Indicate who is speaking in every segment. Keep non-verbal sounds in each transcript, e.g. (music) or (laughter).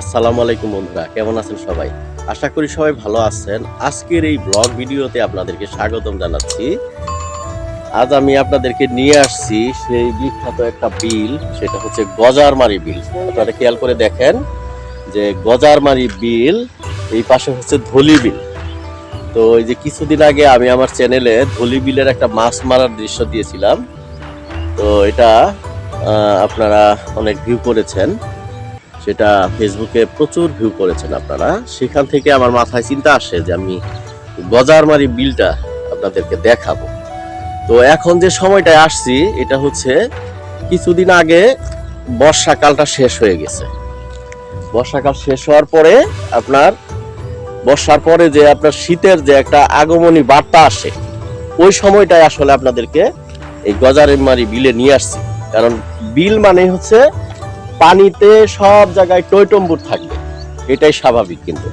Speaker 1: আসসালামু আলাইকুম বন্ধুরা, কেমন আছেন সবাই? আশা করি সবাই ভালো আছেন। আজকের এই ব্লগ ভিডিওতে আপনাদেরকে স্বাগতম জানাচ্ছি। আজ আমি আপনাদেরকে নিয়ে আসছি সেই বিখ্যাত একটা বিল, সেটা হচ্ছে গজারমারি বিল। আপনারা খেয়াল করে দেখেন যে গজারমারি বিল, এই পাশে হচ্ছে ধলি বিল। তো এই যে কিছুদিন আগে আমি আমার চ্যানেলে ধলি বিলের একটা মাছ মারার দৃশ্য দিয়েছিলাম। তো এটা আপনারা অনেক ভিউ করেছেন। সেটা ফেসবুকে প্রচুর ভিউ করেছেন আপনারা। সেখান থেকে আমার মাথায় চিন্তা আসে যে আমি গজারমারি বিলটা আপনাদেরকে দেখাবো। তো এখন যে সময়টায় আসছি, এটা হচ্ছে কিছুদিন আগে বর্ষাকালটা শেষ হয়ে গেছে। বর্ষাকাল শেষ হওয়ার পরে আপনার, বর্ষার পরে যে আপনার শীতের যে একটা আগমনী বার্তা আসে, ওই সময়টায় আসলে আপনাদেরকে এই গজারমারি বিলে নিয়ে আসছি। কারণ বিল মানে হচ্ছে পানিতে সব জায়গায় টইটম্বুর থাকবে। এটাই স্বাভাবিক কিন্তু।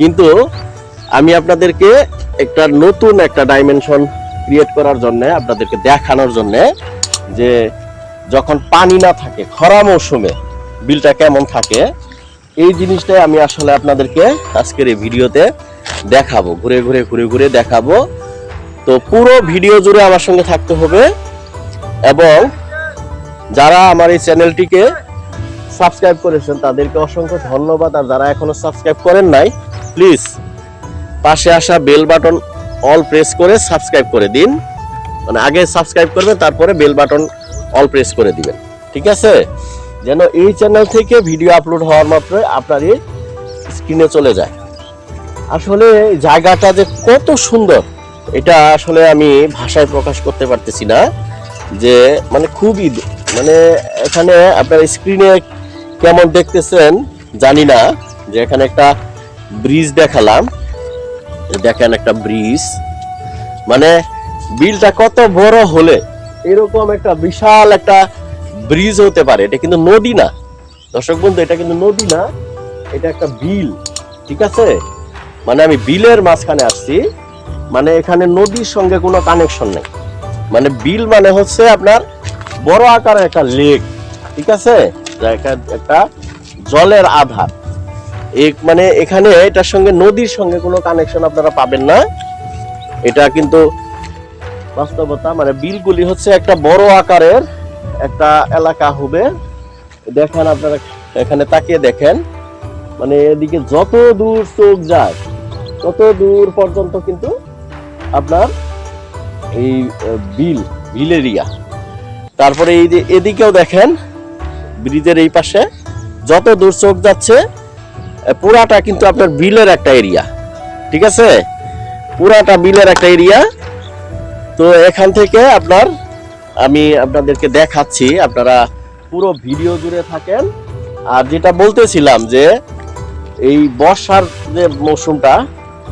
Speaker 1: কিন্তু আমি আপনাদেরকে একটা নতুন একটা ডাইমেনশন ক্রিয়েট করার জন্য, আপনাদেরকে দেখানোর জন্য যে যখন পানি না থাকে, খরা মৌসুমে বিলটা কেমন থাকে, এই জিনিসটাই আমি আসলে আপনাদেরকে আজকের এই ভিডিওতে দেখাবো। ঘুরে ঘুরে ঘুরে ঘুরে দেখাবো। তো পুরো ভিডিও জুড়ে আমার সঙ্গে থাকতে হবে এবং যারা আমার এই চ্যানেলটিকে সাবস্ক্রাইব করেছেন, তাদেরকে অসংখ্য ধন্যবাদ। আর যারা এখনও সাবস্ক্রাইব করেন নাই প্লিজ পাশে আসা বেল বাটন অল প্রেস করে সাবস্ক্রাইব করে দিন। মানে আগে সাবস্ক্রাইব করবেন, তারপরে বেল বাটন অল প্রেস করে দিবেন। ঠিক আছে? যেন এই চ্যানেল থেকে ভিডিও আপলোড হওয়ার মাত্রই আপনারই স্ক্রিনে চলে যায়। আসলে জায়গাটা যে কত সুন্দর, এটা আসলে আমি ভাষায় প্রকাশ করতে পারতেছি না। যে মানে খুবই মানে এখানে আপনার স্ক্রিনে কেমন দেখতেছেন? জানি না, যে এখানে একটা ব্রিজ দেখালাম। দেখেন একটা ব্রিজ মানে বিলটা কত বড় হলে এরকম একটা বিশাল একটা ব্রিজ হতে পারে। এটা কিন্তু নদী না। দর্শক বন্ধু, এটা কিন্তু নদী না, এটা একটা বিল, ঠিক আছে? মানে আমি বিলের মাঝখানে আসছি। মানে এখানে নদীর সঙ্গে কোনো কানেকশন নেই। মানে বিল মানে হচ্ছে আপনার বড় আকারের একটা লেক ঠিক আছে? একটা- জলের আধার। এক মানে এখানে এটার সঙ্গে নদীর সঙ্গে কোনো কানেকশন আপনারা পাবেন না। এটা কিন্তু বাস্তবতা মানে বিলগুলি হচ্ছে একটা বড় আকারের একটা এলাকা হবে। দেখেন আপনারা এখানে তাকিয়ে দেখেন মানে এদিকে যত দূর চোখ যায়, তত দূর পর্যন্ত কিন্তু আপনার এই বিল বিল এরিয়া তারপরে এই যে এদিকেও দেখেন ব্রিজের এই পাশে। যত দূর চোখ যাচ্ছে পুরাটা কিন্তু আপনার বিলের একটা এরিয়া। ঠিক আছে? পুরাটা বিলের একটা এরিয়া। তো এখান থেকে আপনার, আমি আপনাদেরকে দেখাচ্ছি, আপনারা পুরো ভিডিও জুড়ে থাকেন। আর যেটা বলতেছিলাম যে, এই বর্ষার যে মৌসুমটা,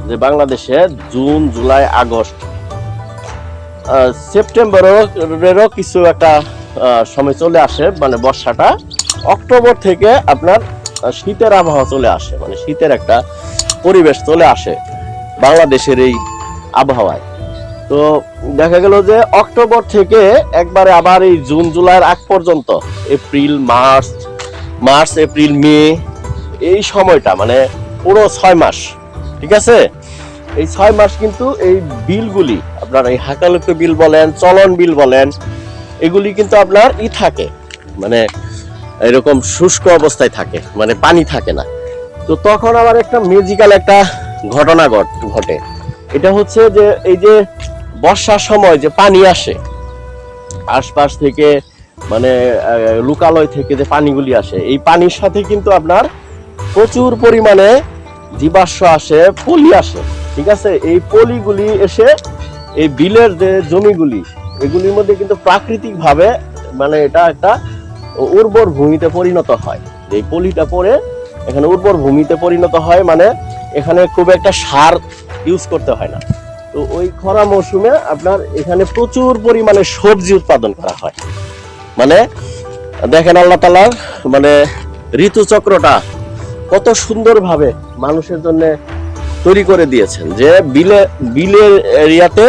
Speaker 1: যে বাংলাদেশে জুন, জুলাই, আগস্ট সেপ্টেম্বরেরও কিছু একটা সময় চলে আসে মানে বর্ষাটা অক্টোবর থেকে আপনার শীতের আবহাওয়া চলে আসে মানে শীতের একটা পরিবেশ চলে আসে বাংলাদেশের এই আবহাওয়ায়। তো দেখা গেল যে অক্টোবর থেকে একবারে আবার এই জুন, জুলাইয়ের আগ পর্যন্ত, April, March March, April, May, এই সময়টা মানে পুরো ছয় মাস, ঠিক আছে? এই ছয় মাস কিন্তু এই বিলগুলি, আপনার এই হাকালুকে বিল বলেন, চলন বিল বলেন এগুলি কিন্তু আপনার ই থাকে মানে এরকম শুষ্ক অবস্থায় থাকে মানে পানি থাকে না। তো তখন আবার একটা মিউজিক্যাল একটা ঘটনা ঘট- এটা হচ্ছে যে এই যে বর্ষার সময় যে পানি আসে, আশপাশ থেকে মানে লোকালয় থেকে যে পানিগুলি আসে, এই পানির সাথে কিন্তু আপনার প্রচুর পরিমাণে জীবাশ্ম আসে, পলি আসে, ঠিক আছে? এই পলিগুলি এসে এই বিলের যে জমিগুলি এগুলির মধ্যে কিন্তু প্রাকৃতিক ভাবে মানে এটা একটা উর্বর ভূমিতে পরিণত হয়। এই পলিটা পরে এখানে উর্বর ভূমিতে পরিণত হয় মানে এখানে খুব একটা সার ইউজ করতে হয় না। তো ওই খরা মৌসুমে আপনার এখানে প্রচুর পরিমাণে সবজি উৎপাদন করা হয়। মানে দেখেন আল্লাহ তালার মানে ঋতুচক্রটা কত সুন্দরভাবে মানুষের জন্য তৈরি করে দিয়েছেন যে বিলে, বিলের এরিয়াতে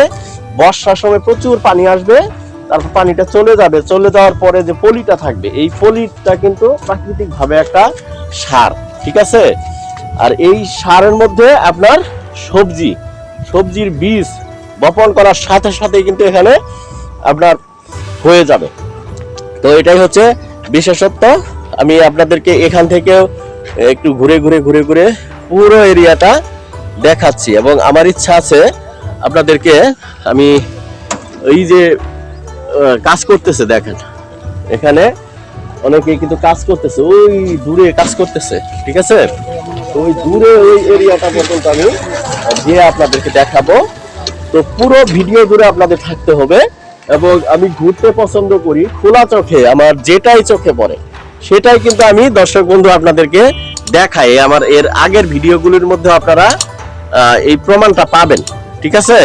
Speaker 1: বর্ষার সময় প্রচুর পানি আসবে, তারপর পানিটা চলে যাবে। চলে যাওয়ার পরে যে পলিটা থাকবে, এই পলিটা কিন্তু প্রাকৃতিক ভাবে একটা সার, ঠিক আছে? আর এই সারের মধ্যে আপনার সবজি, সবজির বীজ বপন করার সাথে সাথে কিন্তু এখানে আপনার হয়ে যাবে। তো এটাই হচ্ছে বিশেষত্ব। আমি আপনাদেরকে এখান থেকেও একটু ঘুরে ঘুরে ঘুরে ঘুরে পুরো এরিয়াটা দেখাচ্ছি এবং আমার ইচ্ছা আছে আপনাদেরকে আমি এই যে কাজ করতেছে দেখেন। এখানে অনেকে কিন্তু কাজ করতেছে, ওই দূরে কাজ করতেছে, ঠিক আছে? ওই দূরে ওই এরিয়াটা পর্যন্ত আমি গিয়ে আপনাদেরকে দেখাবো, তো পুরো ভিডিও জুড়ে আপনাদের থাকতে হবে এবং আমি ঘুরতে পছন্দ করি, খোলা চোখে, আমার যেটাই চোখে পড়ে, সেটাই কিন্তু আমি দর্শক বন্ধু আপনাদেরকে দেখাই। আমার এর আগের ভিডিওগুলির মধ্যে আপনারা এই প্রমাণটা পাবেন। ঠিক আছে?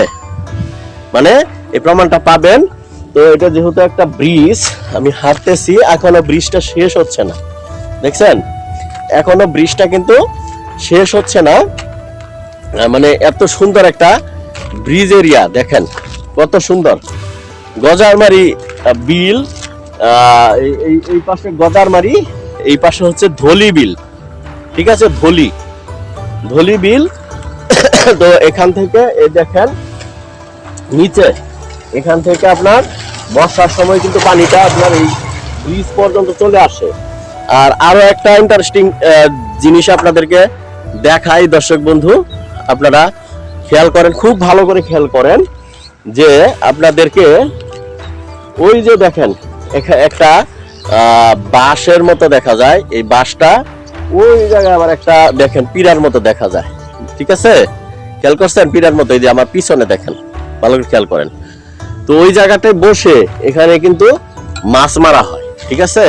Speaker 1: মানে এই প্রমাণটা পাবেন। তো এটা যেহেতু একটা ব্রিজ, আমি হাঁটতেছি, এখনও ব্রিজটা শেষ হচ্ছে না। দেখছেন? এখনও ব্রিজটা কিন্তু শেষ হচ্ছে না। মানে এত সুন্দর একটা ব্রিজ এরিয়া, দেখেন। কত সুন্দর। গজারমারি বিল এই পাশে গজারমারি, এই পাশে হচ্ছে ধলি বিল। ঠিক আছে? ধলি। ধলি বিল (coughs) তো এখান থেকে এই দেখেন, নিচে, এখান থেকে আপনার বর্ষার সময় কিন্তু পানিটা আপনার এই ব্রিজ পর্যন্ত চলে আসে। আর আরও একটা ইন্টারেস্টিং জিনিস আপনাদেরকে দেখাই, দর্শক বন্ধু, আপনারা খেয়াল করেন, খুব ভালো করে খেয়াল করেন যে আপনাদেরকে ওই যে দেখেন একটা বাঁশের মতো দেখা যায়। এই বাঁশটা ওই জায়গায় আবার একটা দেখেন পিরার মতো দেখা যায়। ঠিক আছে? খেয়াল করছেন? পিরার মতো, এই যে আমার পিছনে দেখেন। ভালো করে খেয়াল করেন। তো ওই জায়গাটায় বসে এখানে কিন্তু মাছ মারা হয়, ঠিক আছে?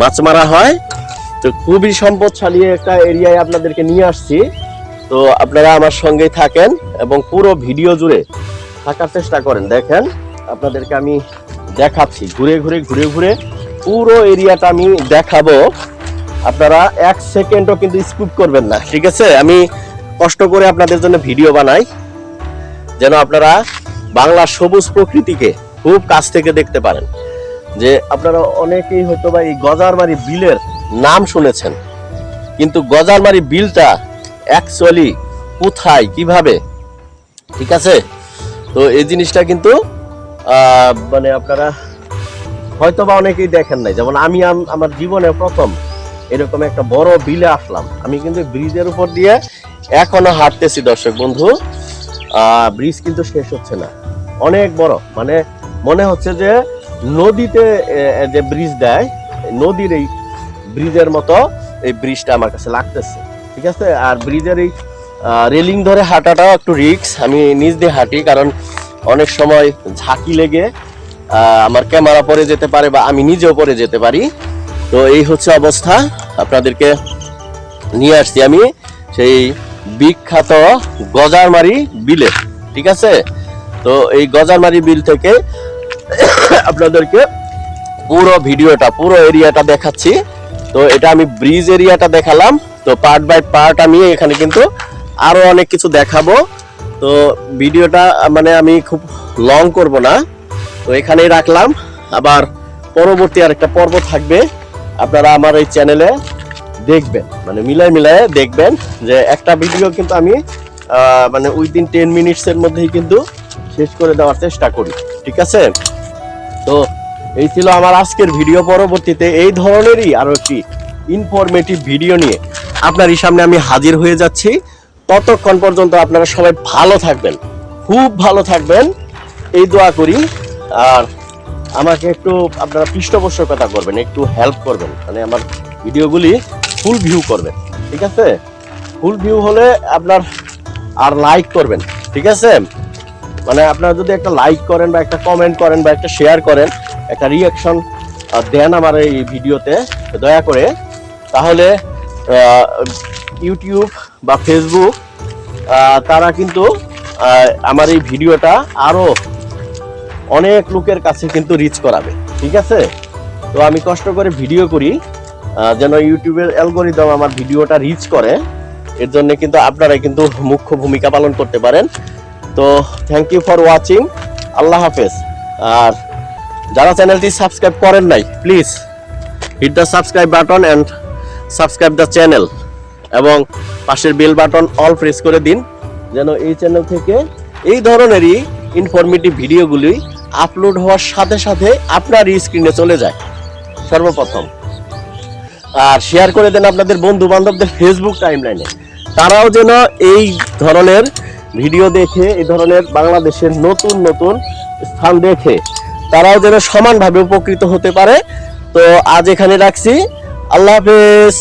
Speaker 1: মাছ মারা হয়। তো খুবই সম্পদশালী একটা এরিয়ায় আপনাদেরকে নিয়ে আসছি। তো আপনারা আমার সঙ্গেই থাকেন এবং পুরো ভিডিও জুড়ে থাকার চেষ্টা করেন। দেখেন, আপনাদেরকে আমি দেখাচ্ছি। ঘুরে ঘুরে ঘুরে ঘুরে পুরো এরিয়াটা আমি দেখাবো। আপনারা এক সেকেন্ডও কিন্তু স্কুপ করবেন না, ঠিক আছে? আমি কষ্ট করে আপনাদের জন্য ভিডিও বানাই, যেন আপনারা বাংলা সবুজ প্রকৃতিকে খুব কাছ থেকে দেখতে পারেন। যে আপনারা অনেকেই হয়তো বা এই গজারমারি বিলের নাম শুনেছেন, কিন্তু গজারমারি বিলটা অ্যাকচুয়ালি কোথায়, কীভাবে? ঠিক আছে? তো এই জিনিসটা কিন্তু মানে আপনারা হয়তো বা অনেকেই দেখেন নাই। যেমন আমি আমার জীবনে প্রথম এরকম একটা বড় বিলে আসলাম। আমি কিন্তু ব্রিজের উপর দিয়ে এখনও হাঁটতেছি দর্শক বন্ধু। ব্রিজ কিন্তু শেষ হচ্ছে না। অনেক বড়। মানে মনে হচ্ছে যে নদীতে যে ব্রিজ দেয়, নদীর এই ব্রিজের মতো এই ব্রিজটা আমার কাছে লাগতেছে। ঠিক আছে? আর ব্রিজের এই রেলিং ধরে হাঁটাটাও একটু রিস্ক আমি নিজ দিয়ে হাঁটি কারণ অনেক সময় ঝাঁকি লেগে আমার ক্যামেরা পরে যেতে পারে বা আমি নিজেও পরে যেতে পারি। তো এই হচ্ছে অবস্থা। আপনাদেরকে নিয়ে আসছি আমি সেই বিখ্যাত গজারমারি বিলে, ঠিক আছে? তো এই গজারমারি বিল থেকে আপনাদেরকে পুরো ভিডিওটা, পুরো এরিয়াটা দেখাচ্ছি। তো এটা আমি ব্রিজ এরিয়াটা দেখালাম। তো পার্ট বাই পার্ট আমি এখানে কিন্তু আরও অনেক কিছু দেখাবো। তো ভিডিওটা মানে আমি খুব লং করব না। তো এখানেই রাখলাম। আবার পরবর্তী আর একটা পর্ব থাকবে। আপনারা আমার এই চ্যানেলে দেখবেন মানে মিলায় মিলায় দেখবেন যে একটা ভিডিও কিন্তু আমি মানে উইদিন টেন মিনিটসের মধ্যেই কিন্তু শেষ করে দেওয়ার চেষ্টা করি, ঠিক আছে? তো এই ছিল আমার আজকের ভিডিও পরবর্তীতে। এই ধরনেরই আরও একটি ইনফরমেটিভ ভিডিও নিয়ে আপনারই সামনে আমি হাজির হয়ে যাচ্ছি। ততক্ষণ পর্যন্ত আপনারা সবাই ভালো থাকবেন, খুব ভালো থাকবেন। এই দোয়া করি, আর আমাকে একটু আপনারা পৃষ্ঠপোষকতা করবেন, একটু হেল্প করবেন। মানে আমার ভিডিওগুলি ফুল ভিউ করবেন, ঠিক আছে? ফুল ভিউ হলে আপনার আর লাইক করবেন, ঠিক আছে? মানে আপনারা যদি একটা লাইক করেন বা একটা কমেন্ট করেন বা একটা শেয়ার করেন, একটা রিয়াকশন দেন আমার এই ভিডিওতে, দয়া করে। তাহলে ইউটিউব বা ফেসবুক তারা কিন্তু আমার এই ভিডিওটা আরও অনেক লোকের কাছে কিন্তু রিচ করাবে, ঠিক আছে? তো আমি কষ্ট করে ভিডিও করি। যেন ইউটিউবের অ্যালগোরিদম আমার ভিডিওটা রিচ করে, এর জন্য কিন্তু আপনারা কিন্তু মুখ্য ভূমিকা পালন করতে পারেন। তো থ্যাংক ইউ ফর ওয়াচিং আল্লাহ হাফেজ। আর যারা চ্যানেলটি সাবস্ক্রাইব করেন নাই please hit the subscribe button and subscribe the channel এবং পাশের বেল বাটন অল প্রেস করে দিন, যেন এই চ্যানেল থেকে এই ধরনেরই ইনফরমেটিভ ভিডিওগুলি আপলোড হওয়ার সাথে সাথে আপনার স্ক্রিনে চলে যায়। সর্বপ্রথম। আর শেয়ার করে দেন আপনাদের বন্ধু বান্ধবদের ফেসবুক টাইমলাইনে তারাও যেন এই ধরনের ভিডিও দেখে, এই ধরনের বাংলাদেশের নতুন নতুন স্থান দেখে, তারাও যেন সমানভাবে উপকৃত হতে পারে। তো আজ এখানে রাখছি। আল্লাহ হাফেজ।